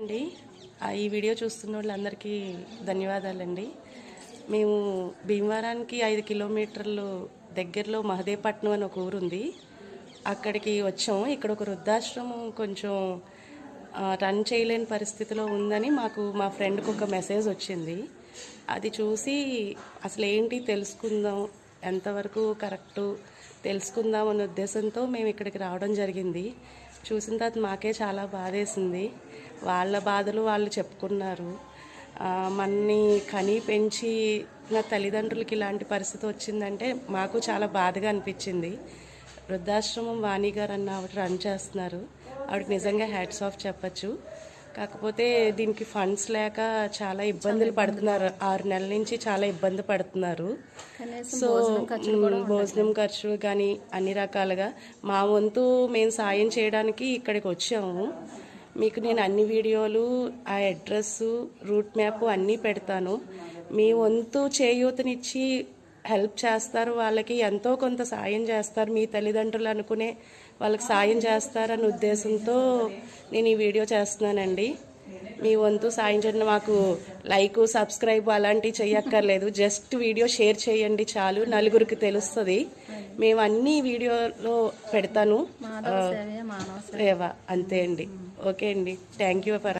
అండి. ఆ, ఈ వీడియో చూస్తున్న వాళ్ళందరికీ ధన్యవాదాలండి. మేము భీమవరానికి ఐదు కిలోమీటర్లు దగ్గరలో మహదేపట్నం అని ఒక ఊరు ఉంది అక్కడికి వచ్చాము. ఇక్కడ ఒక వృద్ధాశ్రమం కొంచెం రన్ చేయలేని పరిస్థితిలో ఉందని మాకు మా ఫ్రెండ్కి ఒక మెసేజ్ వచ్చింది. అది చూసి అసలు ఏంటి తెలుసుకుందాం ఎంతవరకు కరెక్టు తెలుసుకుందాం అనే ఉద్దేశంతో మేము ఇక్కడికి రావడం జరిగింది. చూసిన తర్వాత మాకే చాలా బాధేసింది. వాళ్ళ బాధలు వాళ్ళు చెప్పుకున్నారు. మన్ని కని పెంచి నా తల్లిదండ్రులకి ఇలాంటి పరిస్థితి వచ్చిందంటే మాకు చాలా బాధగా అనిపించింది. వృద్ధాశ్రమం వాణి గారు అన్న ఆవిడ రన్ చేస్తున్నారు. ఆవిడకి నిజంగా హ్యాట్స్ ఆఫ్ చెప్పచ్చు. కాకపోతే దీనికి ఫండ్స్ లేక చాలా ఇబ్బందులు పడుతున్నారు. ఆరు నెలల నుంచి చాలా ఇబ్బంది పడుతున్నారు. సో భోజనం ఖర్చు కానీ అన్ని రకాలుగా మా వంతు మేము సాయం చేయడానికి ఇక్కడికి వచ్చాము. మీకు నేను అన్ని వీడియోలు ఆ అడ్రస్ రూట్ మ్యాప్ అన్నీ పెడతాను. మీ వంతు చేయూతనిచ్చి హెల్ప్ చేస్తారు. వాళ్ళకి ఎంతో కొంత సాయం చేస్తారు. మీ తల్లిదండ్రులు అనుకునే వాళ్ళకి సాయం చేస్తారన్న ఉద్దేశంతో నేను ఈ వీడియో చేస్తున్నానండి. మీ వంతు సాయం చేయండి మాకు లైక్ సబ్స్క్రైబ్ అలాంటివి చెయ్యక్కర్లేదు. జస్ట్ వీడియో షేర్ చేయండి చాలు. నలుగురికి తెలుస్తుంది. మేము అన్ని వీడియోలో పెడతాను. అంతే అండి. ఓకే అండి. Thank you for